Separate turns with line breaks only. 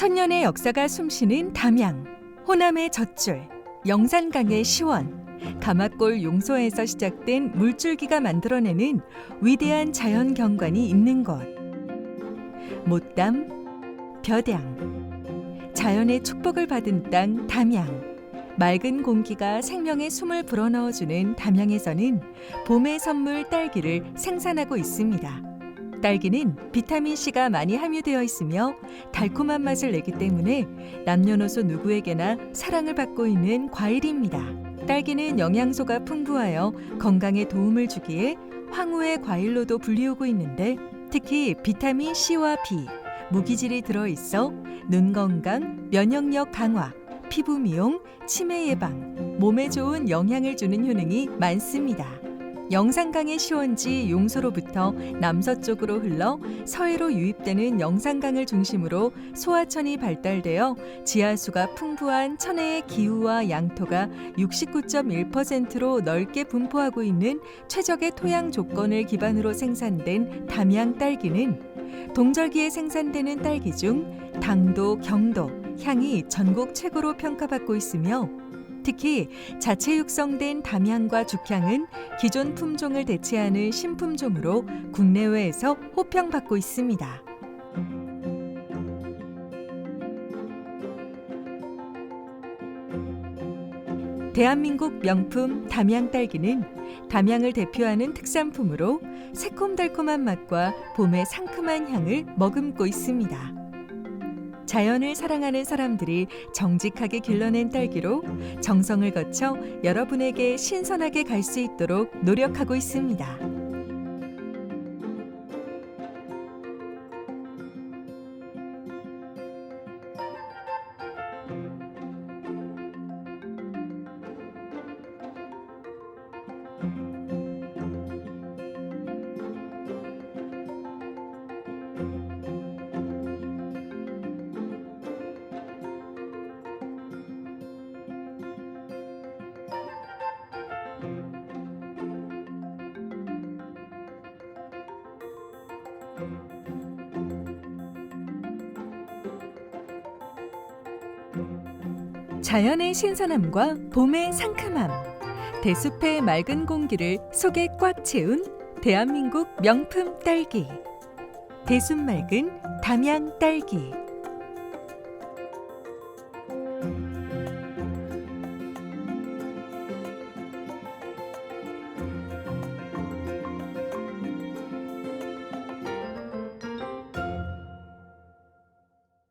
천년의 역사가 숨쉬는 담양, 호남의 젖줄, 영산강의 시원, 가마골 용소에서 시작된 물줄기가 만들어내는 위대한 자연 경관이 있는 곳. 못담, 벼량, 자연의 축복을 받은 땅 담양. 맑은 공기가 생명의 숨을 불어넣어주는 담양에서는 봄의 선물 딸기를 생산하고 있습니다. 딸기는 비타민 C가 많이 함유되어 있으며 달콤한 맛을 내기 때문에 남녀노소 누구에게나 사랑을 받고 있는 과일입니다. 딸기는 영양소가 풍부하여 건강에 도움을 주기에 황후의 과일로도 불리우고 있는데 특히 비타민 C와 B, 무기질이 들어 있어 눈 건강, 면역력 강화, 피부 미용, 치매 예방, 몸에 좋은 영향을 주는 효능이 많습니다. 영산강의 시원지 용소로부터 남서쪽으로 흘러 서해로 유입되는 영산강을 중심으로 소하천이 발달되어 지하수가 풍부한 천혜의 기후와 양토가 69.1%로 넓게 분포하고 있는 최적의 토양 조건을 기반으로 생산된 담양 딸기는 동절기에 생산되는 딸기 중 당도, 경도, 향이 전국 최고로 평가받고 있으며 특히 자체 육성된 담양과 죽향은 기존 품종을 대체하는 신품종으로 국내외에서 호평받고 있습니다. 대한민국 명품 담양 딸기는 담양을 대표하는 특산품으로 새콤달콤한 맛과 봄의 상큼한 향을 머금고 있습니다. 자연을 사랑하는 사람들이 정직하게 길러낸 딸기로 정성을 거쳐 여러분에게 신선하게 갈 수 있도록 노력하고 있습니다. 자연의 신선함과 봄의 상큼함, 대숲의 맑은 공기를 속에 꽉 채운 대한민국 명품 딸기. 대숲 맑은 담양 딸기.